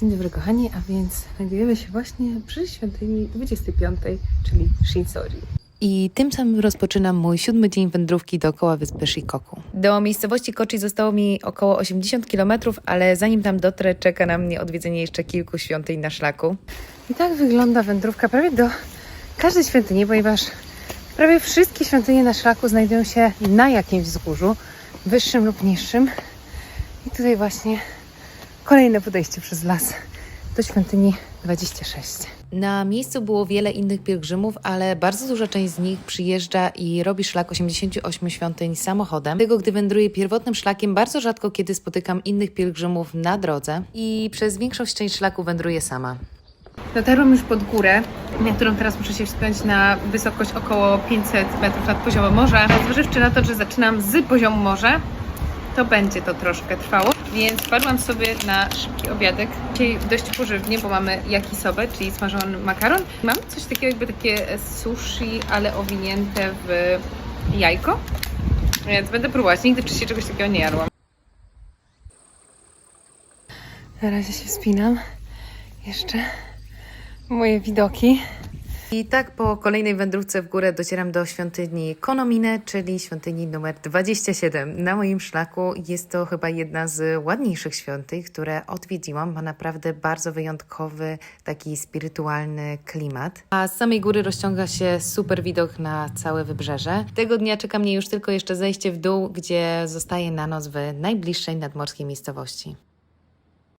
Dzień dobry kochani, a więc znajdujemy się właśnie przy świątyni 25, czyli Shinsori. I tym samym rozpoczynam mój siódmy dzień wędrówki dookoła wyspy Shikoku. Do miejscowości Kochi zostało mi około 80 km, ale zanim tam dotrę, czeka na mnie odwiedzenie jeszcze kilku świątyń na szlaku. I tak wygląda wędrówka prawie do każdej świątyni, ponieważ prawie wszystkie świątynie na szlaku znajdują się na jakimś wzgórzu, wyższym lub niższym. I tutaj właśnie kolejne podejście przez las do świątyni 26. Na miejscu było wiele innych pielgrzymów, ale bardzo duża część z nich przyjeżdża i robi szlak 88 świątyń samochodem. Dlatego, gdy wędruję pierwotnym szlakiem, bardzo rzadko kiedy spotykam innych pielgrzymów na drodze i przez większość część szlaku wędruję sama. Dotarłam już pod górę, na którą teraz muszę się wspiąć na wysokość około 500 metrów nad poziomem morza. Zważywszy na to, że zaczynam z poziomu morza, to będzie to troszkę trwało, więc wpadłam sobie na szybki obiadek. Dzisiaj dość pożywnie, bo mamy yakisobę, czyli smażony makaron. Mam coś takiego jakby takie sushi, ale owinięte w jajko. Więc będę próbować. Nigdy wcześniej czegoś takiego nie jadłam. Na razie się wspinam. Jeszcze moje widoki. I tak po kolejnej wędrówce w górę docieram do świątyni Konomine, czyli świątyni numer 27 na moim szlaku. Jest to chyba jedna z ładniejszych świątyń, które odwiedziłam. Ma naprawdę bardzo wyjątkowy, taki spirytualny klimat. A z samej góry rozciąga się super widok na całe wybrzeże. Tego dnia czeka mnie już tylko jeszcze zejście w dół, gdzie zostaję na noc w najbliższej nadmorskiej miejscowości.